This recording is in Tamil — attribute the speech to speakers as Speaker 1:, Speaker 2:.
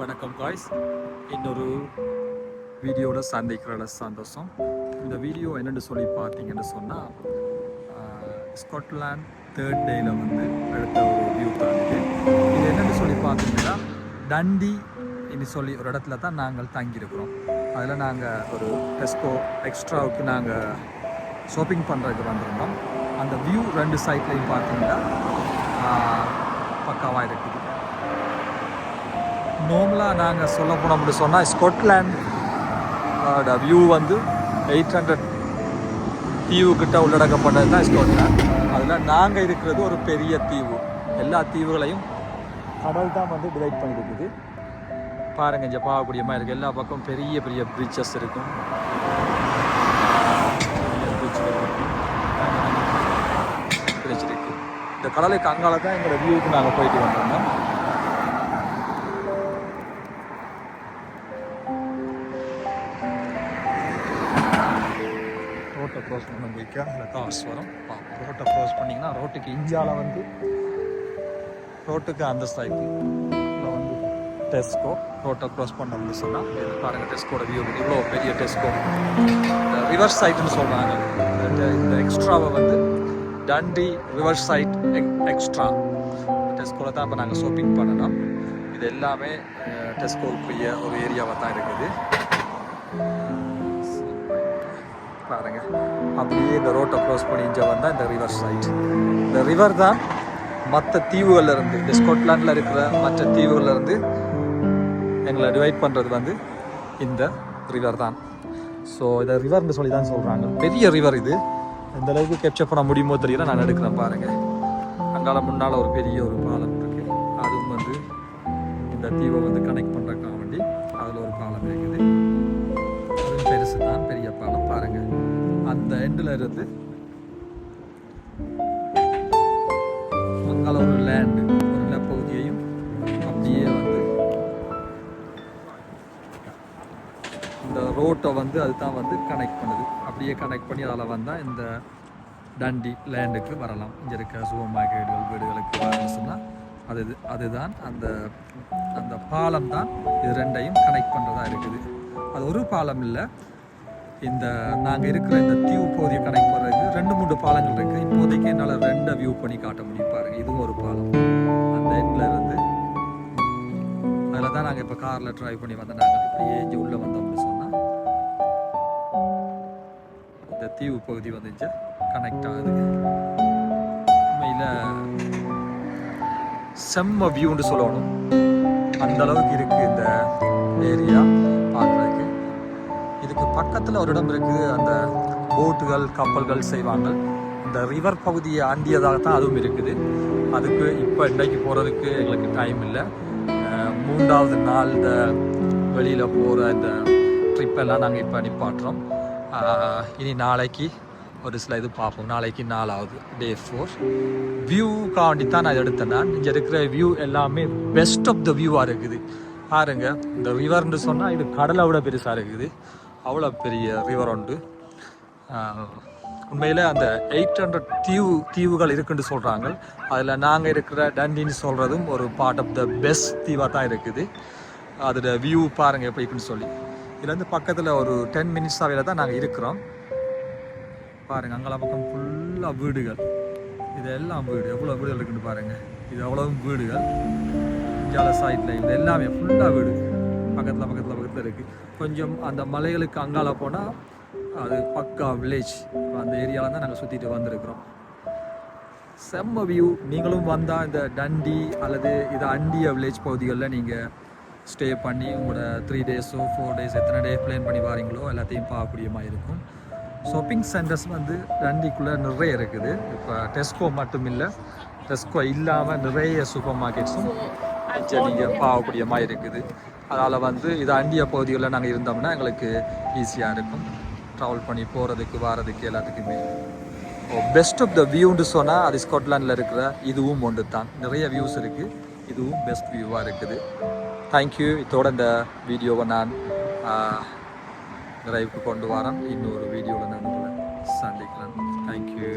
Speaker 1: வணக்கம் காய்ஸ் இன்னொரு வீடியோவில் சந்திக்கிறத சந்தோஷம். இந்த வீடியோ என்னென்னு சொல்லி பார்த்தீங்கன்னு சொன்னால் ஸ்காட்லாண்ட் தேர்ட் டேயில் வந்து எடுத்த ஒரு வியூ தான் இது. இது என்னென்னு சொல்லி பார்த்தீங்கன்னா டண்டி இனி சொல்லி ஒரு இடத்துல தான் நாங்கள் தங்கியிருக்கிறோம். அதில் நாங்கள் ஒரு டெஸ்கோ எக்ஸ்ட்ராவுக்கு நாங்கள் ஷாப்பிங் பண்ணுறதுக்கு வந்திருந்தோம். அந்த வியூ ரெண்டு சைட்லையும் பார்த்தீங்கன்னா பக்காவாக இருக்குது. நார்மலாக நாங்கள் சொல்ல போனோம் அப்படி சொன்னால் ஸ்கொட்லாண்ட் வியூ வந்து எயிட் ஹண்ட்ரட் தீவுக்கிட்ட உள்ளடக்கப்பட்டது தான் ஸ்கொட்லாண்ட் அதில் நாங்கள் இருக்கிறது ஒரு பெரிய தீவு. எல்லா தீவுகளையும் கடல் தான் வந்து டிவைட் பண்ணியிருக்குது பாருங்க இங்கே பார்க்கக்கூடியமாக இருக்குது எல்லா பக்கம் பெரிய பெரிய பிரிட்ஜஸ் இருக்கும். கிடைச்சிருக்கு இந்த கடலுக்கு அங்கால தான் எங்களோட வியூவுக்கு நாங்கள் போயிட்டு வந்திருந்தோம் க்ராஸ் பண்ண போய்க்கா இல்லை கார்ஸ் வரும். ரோட்டை க்ரோஸ் பண்ணிங்கன்னா ரோட்டுக்கு இந்தியாவில் வந்து ரோட்டுக்கு அந்த சைக்கிள் வந்து டெஸ்கோ ரோட்டை க்ராஸ் பண்ணோம்னு சொன்னால் இது பாருங்கள் டெஸ்கோட வியூ இவ்வளோ பெரிய டெஸ்கோ இந்த ரிவர்ஸ் சைட்டுன்னு சொல்கிறாங்க இந்த எக்ஸ்ட்ராவை வந்து டண்டி ரிவர்ஸ் சைட் எக்ஸ்ட்ரா டெஸ்கோவில் தான் இப்போ நாங்கள் ஷாப்பிங் பண்ணணும். இது எல்லாமே டெஸ்கோவுக்குரிய ஒரு ஏரியாவாக தான் இருக்குது. பாருங்க. அப்படியே இந்த ரோட்டை க்ளோஸ் பண்ணி இங்கே வந்தால் இந்த ரிவர் சைட் இந்த ரிவர் தான் மற்ற தீவுகள்லேருந்து இந்த ஸ்காட்லாண்டில் இருக்கிற மற்ற தீவுகள்லேருந்து எங்களை டிவைட் பண்ணுறது வந்து இந்த ரிவர் தான். ஸோ இதை ரிவர்னு சொல்லி தான் சொல்கிறாங்க பெரிய ரிவர் இது. எந்த அளவுக்கு கேப்சர் பண்ண முடியுமோ தெரியல நான் எடுக்கிறேன் பாருங்கள் அங்கால முன்னால் ஒரு பெரிய ஒரு பாலம் இருக்குது அதுவும் வந்து இந்த தீவை வந்து கனெக்ட் பண்ணுறதுக்காக வேண்டி அதில் ஒரு பாலம் இருக்குது. பாருங்கள் பாருங்க. அந்த எண்டில் இருந்து அங்கால ஒரு லேண்டு ஒரு நிலப்பகுதியையும் அப்படியே வந்து இந்த ரோட்டை வந்து அதுதான் வந்து கனெக்ட் பண்ணுது. அப்படியே கனெக்ட் பண்ணி அதில் வந்தால் இந்த டண்டி லேண்டுக்கு வரலாம். இங்கே இருக்க சூப்பர் மார்க்கெட்டுகள் வீடுகளுக்கு வரணும்னு சொன்னால் அது இது- அதுதான் அந்த அந்த பாலம் தான் இது ரெண்டையும் கனெக்ட் பண்ணுறதா இருக்குது. அது ஒரு பாலம் இல்லை. இந்த நாங்கள் இருக்கிற இந்த தீவு பகுதியை கனெக்ட் பண்ணுறதுக்கு ரெண்டு மூணு பாலங்கள் இருக்குது இப்போதைக்கு என்னால் ரெண்டை வியூ பண்ணி காட்ட முடியும் பாருங்க. இதுவும் ஒரு பாலம். அந்த எண்ணில் இருந்து அதில் தான் நாங்கள் இப்போ காரில் ட்ரைவ் பண்ணி வந்த நாங்கள் இப்படியே இங்கே உள்ளே வந்தோம்னு சொன்னால் இந்த தீவு பகுதி வந்து கனெக்ட் ஆகுது. உண்மையில் செம்ம வியூன்னு சொல்லணும். அந்த அளவுக்கு இருக்குது இந்த ஏரியா இதுக்கு பக்கத்தில் ஒரு இடம் இருக்குது. அந்த போட்டுகள் கப்பல்கள் செய்வாங்க. இந்த ரிவர் பகுதியை ஆண்டியதாக தான் அதுவும் இருக்குது. அதுக்கு இப்போ இன்றைக்கு போகிறதுக்கு எங்களுக்கு டைம் இல்லை. மூன்றாவது நாள் இந்த வெளியில் போகிற இந்த ட்ரிப்பெல்லாம் நாங்கள் இப்போ நிப்பாட்டுறோம். இனி நாளைக்கு ஒரு சில இது பார்ப்போம். நாளைக்கு நாலாவது டே ஃபோர் வியூக்காண்டி தான் நான் எடுத்தேன் நான். இங்கே இருக்கிற வியூ எல்லாமே பெஸ்ட் ஆஃப் த வியூவாக இருக்குது. பாருங்கள் இந்த ரிவர்னு சொன்னால் இது கடலை விட பெருசாக இருக்குது. அவ்வளோ பெரிய ரிவர் உண்டு. உண்மையில் அந்த எயிட் ஹண்ட்ரட் தீவு தீவுகள் இருக்குன்னு சொல்கிறாங்க அதில் நாங்கள் இருக்கிற டண்டின்னு சொல்கிறதும் ஒரு பார்ட் ஆஃப் த பெஸ்ட் தீவாக தான் இருக்குது. அதோட வியூ பாருங்கள் எப்படி இருக்குன்னு சொல்லி. இதுலேருந்து பக்கத்தில் ஒரு டென் மினிட்ஸ் அவையில் தான் நாங்கள் இருக்கிறோம். பாருங்கள் அங்கெல்லாம் பக்கம் ஃபுல்லாக வீடுகள். இது எல்லாம் வீடு எவ்வளோ வீடுகள் இருக்குன்னு பாருங்கள் இது அவ்வளவும் வீடுகள். ஜால சைடில் இது எல்லாமே ஃபுல்லாக வீடு. பக்கத்தில் பக்கத்தில் பக்கத்தில் இருக்குது கொஞ்சம் அந்த மலைகளுக்கு அங்கால போனால் அது பக்கா வில்லேஜ் அந்த ஏரியாவில் தான் நாங்கள் சுற்றிட்டு வந்திருக்கிறோம். செம்ம வியூ நீங்களும் வந்தால் இந்த டண்டி அல்லது இது அண்டிய வில்லேஜ் பகுதிகளில் நீங்கள் ஸ்டே பண்ணி உங்களோட த்ரீ டேஸோ ஃபோர் டேஸ் எத்தனை டே பிளான் பண்ணி வாரீங்களோ எல்லாத்தையும் பார்க்கக்கூடியமாக இருக்கும். ஷாப்பிங் சென்டர்ஸ் வந்து டண்டிக்குள்ளே நிறைய இருக்குது. இப்போ டெஸ்கோ மட்டும் இல்லை டெஸ்கோ இல்லாமல் நிறைய சூப்பர் மார்க்கெட்ஸும் நீங்கள் பார்க்கக்கூடியமாக இருக்குது. அதனால் வந்து இது அண்டிய பகுதிகளில் நாங்கள் இருந்தோம்னா எங்களுக்கு ஈஸியாக இருக்கும். ட்ராவல் பண்ணி போகிறதுக்கு வர்றதுக்கு எல்லாத்துக்குமே. பெஸ்ட் ஆஃப் த வியூன்னு சொன்னால் அது ஸ்காட்லாண்டில் இருக்கிற இதுவும் ஒன்று தான் நிறைய வியூஸ் இருக்குது இதுவும் பெஸ்ட் வியூவாக இருக்குது. தேங்க்யூ இதோட இந்த வீடியோவை நான் நிறைவுக்கு கொண்டு வரேன். இன்னொரு வீடியோவில் நான் உங்களை சந்திக்கிறேன். தேங்க்யூ